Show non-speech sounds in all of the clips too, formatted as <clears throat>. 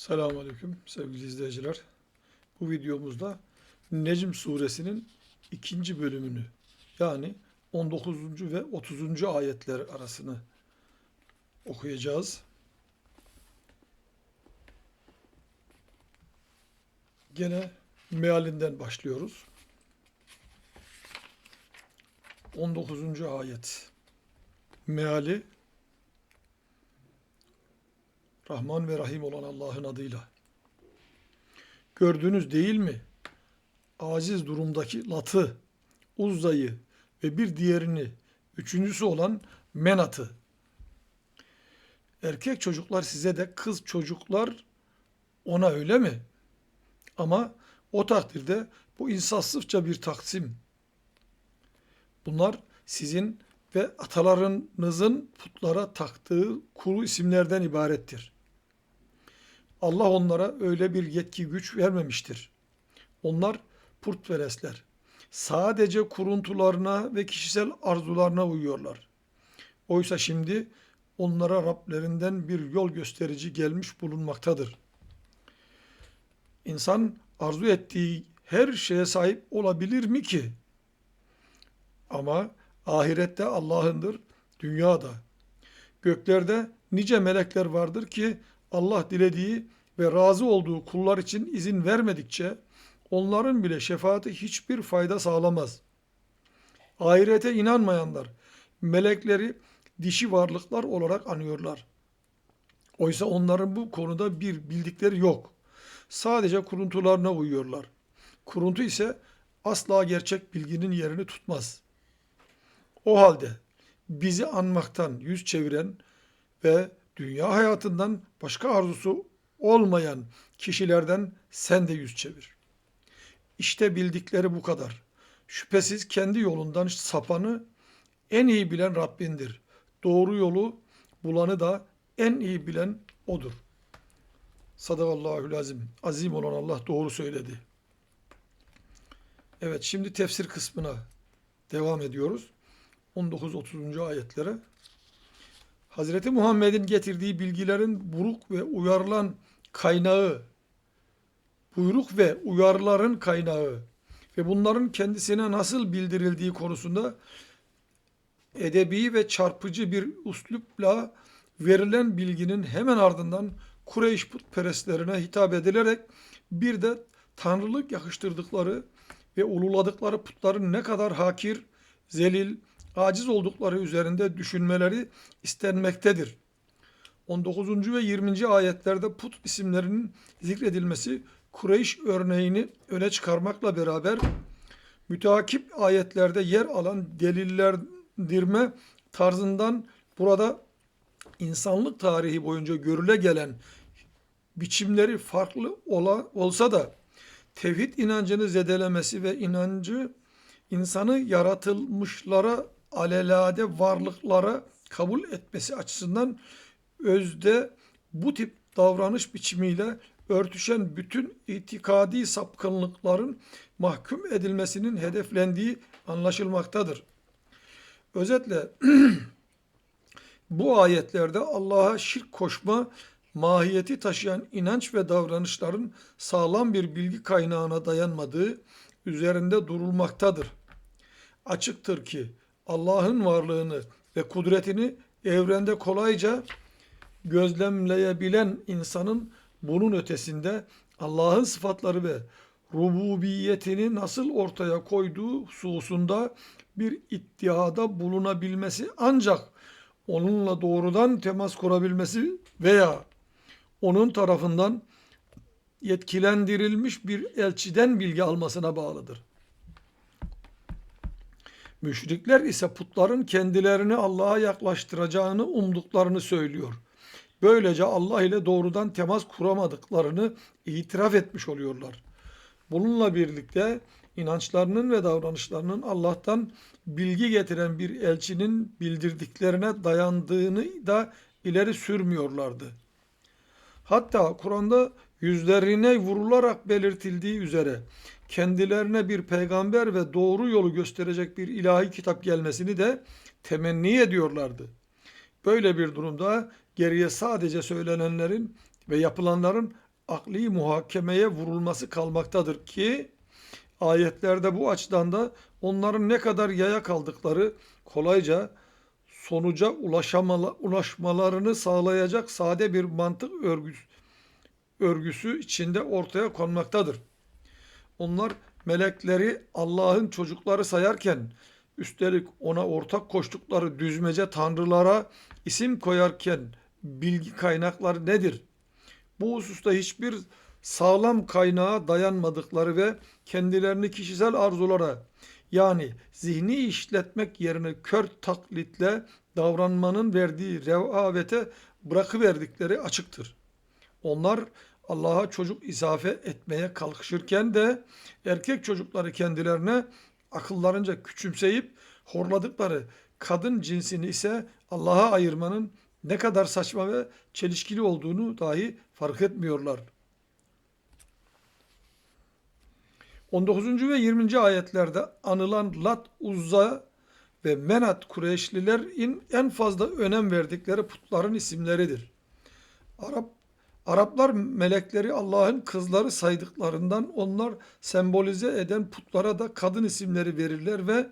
Selamünaleyküm sevgili izleyiciler. Bu videomuzda Necm suresinin ikinci bölümünü yani 19. ve 30. ayetler arasını okuyacağız. Gene mealinden başlıyoruz. 19. ayet. Meali Rahman ve Rahim olan Allah'ın adıyla. Gördünüz değil mi? Aciz durumdaki Lat'ı, Uzza'yı ve bir diğerini, üçüncüsü olan Menat'ı. Erkek çocuklar size de kız çocuklar ona öyle mi? Ama o takdirde bu insafsızca bir taksim. Bunlar sizin ve atalarınızın putlara taktığı kuru isimlerden ibarettir. Allah onlara öyle bir yetki güç vermemiştir. Onlar putperestler. Sadece kuruntularına ve kişisel arzularına uyuyorlar. Oysa şimdi onlara Rablerinden bir yol gösterici gelmiş bulunmaktadır. İnsan arzu ettiği her şeye sahip olabilir mi ki? Ama ahirette Allah'ındır, dünyada. Göklerde nice melekler vardır ki Allah dilediği ve razı olduğu kullar için izin vermedikçe onların bile şefaati hiçbir fayda sağlamaz. Ahirete inanmayanlar melekleri dişi varlıklar olarak anıyorlar. Oysa onların bu konuda bir bildikleri yok. Sadece kuruntularına uyuyorlar. Kuruntu ise asla gerçek bilginin yerini tutmaz. O halde bizi anmaktan yüz çeviren ve dünya hayatından başka arzusu olmayan kişilerden sen de yüz çevir. İşte bildikleri bu kadar. Şüphesiz kendi yolundan sapanı en iyi bilen Rabbindir. Doğru yolu bulanı da en iyi bilen O'dur. Sadakallahül azim. Azim olan Allah doğru söyledi. Evet şimdi tefsir kısmına devam ediyoruz. 19-30. ayetlere. Hazreti Muhammed'in getirdiği bilgilerin buruk ve uyarılan kaynağı, buyruk ve uyarıların kaynağı ve bunların kendisine nasıl bildirildiği konusunda edebi ve çarpıcı bir üslupla verilen bilginin hemen ardından Kureyş putperestlerine hitap edilerek bir de tanrılık yakıştırdıkları ve ululadıkları putların ne kadar hakir, zelil, aciz oldukları üzerinde düşünmeleri istenmektedir. 19. ve 20. ayetlerde put isimlerinin zikredilmesi Kureyş örneğini öne çıkarmakla beraber müteakip ayetlerde yer alan delillendirme tarzından burada insanlık tarihi boyunca görüle gelen biçimleri farklı ola, olsa da tevhid inancını zedelemesi ve inancı insanı yaratılmışlara alelade varlıklara kabul etmesi açısından özde bu tip davranış biçimiyle örtüşen bütün itikadi sapkınlıkların mahkum edilmesinin hedeflendiği anlaşılmaktadır. Özetle <clears throat> bu ayetlerde Allah'a şirk koşma mahiyeti taşıyan inanç ve davranışların sağlam bir bilgi kaynağına dayanmadığı üzerinde durulmaktadır. Açıktır ki Allah'ın varlığını ve kudretini evrende kolayca gözlemleyebilen insanın bunun ötesinde Allah'ın sıfatları ve rububiyetini nasıl ortaya koyduğu hususunda bir ittihada bulunabilmesi ancak onunla doğrudan temas kurabilmesi veya onun tarafından yetkilendirilmiş bir elçiden bilgi almasına bağlıdır. Müşrikler ise putların kendilerini Allah'a yaklaştıracağını umduklarını söylüyor. Böylece Allah ile doğrudan temas kuramadıklarını itiraf etmiş oluyorlar. Bununla birlikte inançlarının ve davranışlarının Allah'tan bilgi getiren bir elçinin bildirdiklerine dayandığını da ileri sürmüyorlardı. Hatta Kur'an'da yüzlerine vurularak belirtildiği üzere kendilerine bir peygamber ve doğru yolu gösterecek bir ilahi kitap gelmesini de temenni ediyorlardı. Böyle bir durumda geriye sadece söylenenlerin ve yapılanların akli muhakemeye vurulması kalmaktadır ki ayetlerde bu açıdan da onların ne kadar yaya kaldıkları kolayca sonuca ulaşmalarını sağlayacak sade bir mantık örgüsü, örgüsü içinde ortaya konmaktadır. Onlar melekleri Allah'ın çocukları sayarken üstelik ona ortak koştukları düzmece tanrılara isim koyarken bilgi kaynakları nedir? Bu hususta hiçbir sağlam kaynağa dayanmadıkları ve kendilerini kişisel arzulara yani zihni işletmek yerine kör taklitle davranmanın verdiği rehavete bırakıverdikleri açıktır. Onlar Allah'a çocuk izafe etmeye kalkışırken de erkek çocukları kendilerine akıllarınca küçümseyip horladıkları kadın cinsini ise Allah'a ayırmanın ne kadar saçma ve çelişkili olduğunu dahi fark etmiyorlar. 19. ve 20. ayetlerde anılan Lat, Uzza ve Menat Kureyşlilerin en fazla önem verdikleri putların isimleridir. Arap Araplar melekleri Allah'ın kızları saydıklarından onlar sembolize eden putlara da kadın isimleri verirler ve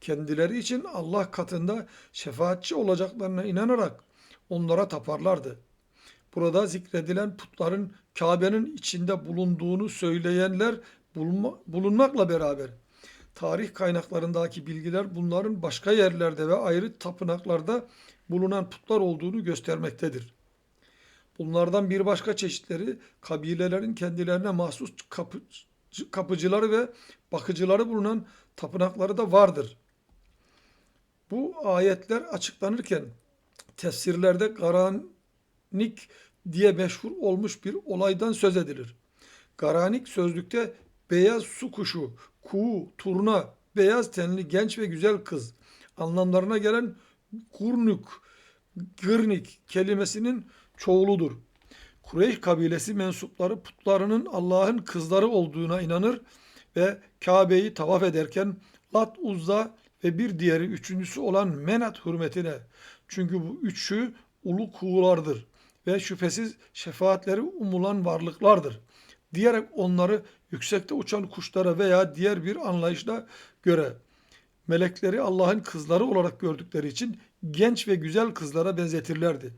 kendileri için Allah katında şefaatçi olacaklarına inanarak onlara taparlardı. Burada zikredilen putların Kabe'nin içinde bulunduğunu söyleyenler bulunma, bulunmakla beraber tarih kaynaklarındaki bilgiler bunların başka yerlerde ve ayrı tapınaklarda bulunan putlar olduğunu göstermektedir. Bunlardan bir başka çeşitleri kabilelerin kendilerine mahsus kapıcı, kapıcıları ve bakıcıları bulunan tapınakları da vardır. Bu ayetler açıklanırken tefsirlerde garanik diye meşhur olmuş bir olaydan söz edilir. Garanik sözlükte beyaz su kuşu, kuğu, turna, beyaz tenli genç ve güzel kız anlamlarına gelen gurnuk, gırnik kelimesinin çoğuludur. Kureyş kabilesi mensupları putlarının Allah'ın kızları olduğuna inanır ve Kabe'yi tavaf ederken Lat, Uzza ve bir diğeri üçüncüsü olan Menat hürmetine çünkü bu üçü ulu kuğulardır ve şüphesiz şefaatleri umulan varlıklardır diyerek onları yüksekte uçan kuşlara veya diğer bir anlayışla göre melekleri Allah'ın kızları olarak gördükleri için genç ve güzel kızlara benzetirlerdi.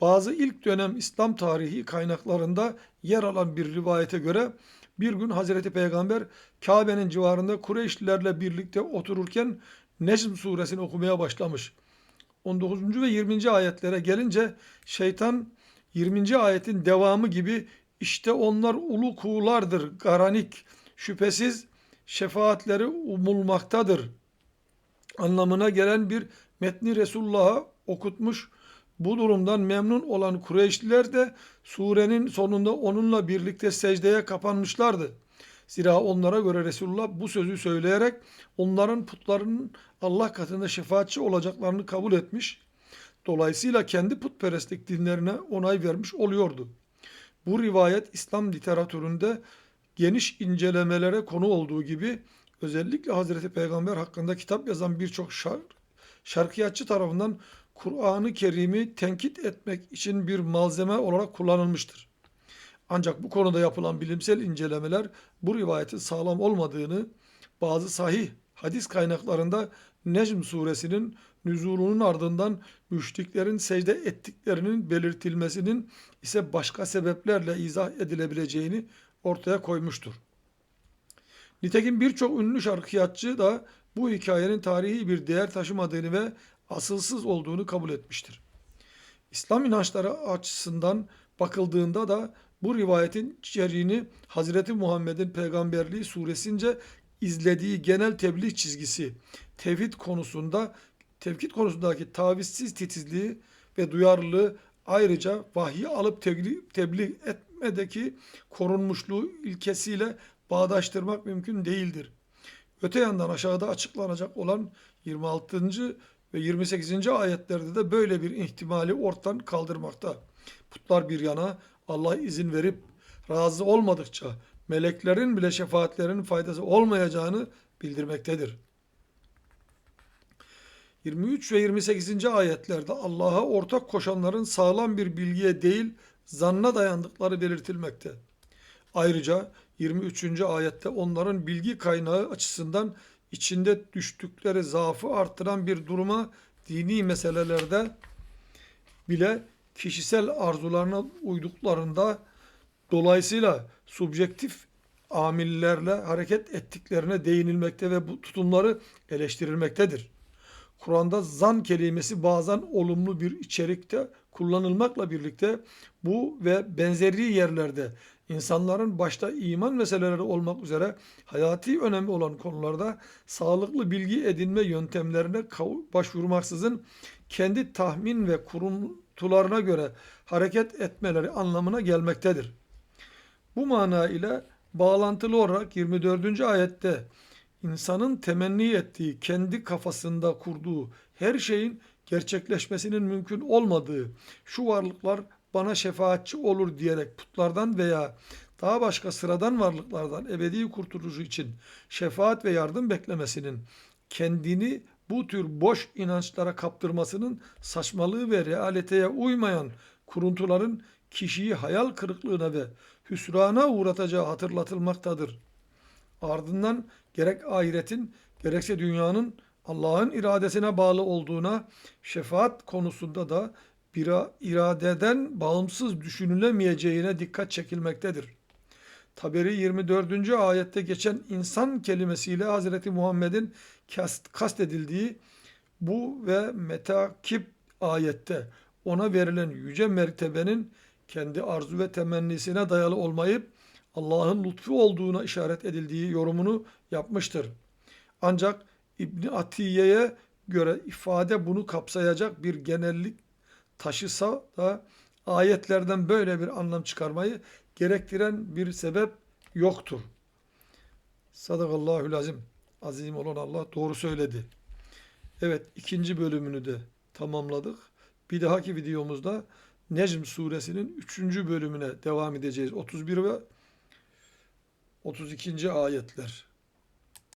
Bazı ilk dönem İslam tarihi kaynaklarında yer alan bir rivayete göre bir gün Hazreti Peygamber Kabe'nin civarında Kureyşlilerle birlikte otururken Necm suresini okumaya başlamış. 19. ve 20. ayetlere gelince şeytan 20. ayetin devamı gibi işte onlar ulu kuğulardır garanik şüphesiz şefaatleri umulmaktadır anlamına gelen bir metni Resulullah'a okutmuş. Bu durumdan memnun olan Kureyşliler de surenin sonunda onunla birlikte secdeye kapanmışlardı. Zira onlara göre Resulullah bu sözü söyleyerek onların putlarının Allah katında şefaatçi olacaklarını kabul etmiş. Dolayısıyla kendi putperestlik dinlerine onay vermiş oluyordu. Bu rivayet İslam literatüründe geniş incelemelere konu olduğu gibi özellikle Hazreti Peygamber hakkında kitap yazan birçok şark, şarkiyatçı tarafından Kur'an-ı Kerim'i tenkit etmek için bir malzeme olarak kullanılmıştır. Ancak bu konuda yapılan bilimsel incelemeler bu rivayetin sağlam olmadığını, bazı sahih hadis kaynaklarında Necm suresinin nüzulunun ardından müşriklerin secde ettiklerinin belirtilmesinin ise başka sebeplerle izah edilebileceğini ortaya koymuştur. Nitekim birçok ünlü şarkıyatçı da bu hikayenin tarihi bir değer taşımadığını ve asılsız olduğunu kabul etmiştir. İslam inançları açısından bakıldığında da bu rivayetin içeriğini Hazreti Muhammed'in peygamberliği suresince izlediği genel tebliğ çizgisi, tevhid konusunda tevhid konusundaki tavizsiz titizliği ve duyarlılığı ayrıca vahyi alıp tebliğ, tebliğ etmedeki korunmuşluğu ilkesiyle bağdaştırmak mümkün değildir. Öte yandan aşağıda açıklanacak olan 26. ve 28. ayetlerde de böyle bir ihtimali ortadan kaldırmakta. Putlar bir yana Allah izin verip razı olmadıkça meleklerin bile şefaatlerinin faydası olmayacağını bildirmektedir. 23 ve 28. ayetlerde Allah'a ortak koşanların sağlam bir bilgiye değil zanna dayandıkları belirtilmekte. Ayrıca 23. ayette onların bilgi kaynağı açısından içinde düştükleri zaafı artıran bir duruma dini meselelerde bile kişisel arzularına uyduklarında dolayısıyla subjektif amillerle hareket ettiklerine değinilmekte ve bu tutumları eleştirilmektedir. Kur'an'da zan kelimesi bazen olumlu bir içerikte kullanılmakla birlikte bu ve benzeri yerlerde insanların başta iman meseleleri olmak üzere hayati önemi olan konularda sağlıklı bilgi edinme yöntemlerine başvurmaksızın kendi tahmin ve kuruntularına göre hareket etmeleri anlamına gelmektedir. Bu mana ile bağlantılı olarak 24. ayette insanın temenni ettiği, kendi kafasında kurduğu her şeyin gerçekleşmesinin mümkün olmadığı, şu varlıklar bana şefaatçi olur diyerek putlardan veya daha başka sıradan varlıklardan ebedi kurtuluşu için şefaat ve yardım beklemesinin kendini bu tür boş inançlara kaptırmasının saçmalığı ve realiteye uymayan kuruntuların kişiyi hayal kırıklığına ve hüsrana uğratacağı hatırlatılmaktadır. Ardından gerek ahiretin gerekse dünyanın Allah'ın iradesine bağlı olduğuna şefaat konusunda da bir iradeden bağımsız düşünülemeyeceğine dikkat çekilmektedir. Taberi 24. ayette geçen insan kelimesiyle Hazreti Muhammed'in kast- kastedildiği bu ve metakip ayette ona verilen yüce mertebenin kendi arzu ve temennisine dayalı olmayıp Allah'ın lütfu olduğuna işaret edildiği yorumunu yapmıştır. Ancak İbni Atiye'ye göre ifade bunu kapsayacak bir genellik taşısa da ayetlerden böyle bir anlam çıkarmayı gerektiren bir sebep yoktur. Sadakallahül azim. Azim olan Allah doğru söyledi. Evet ikinci bölümünü de tamamladık. Bir dahaki videomuzda Necm suresinin 3. bölümüne devam edeceğiz. 31 ve 32. ayetler.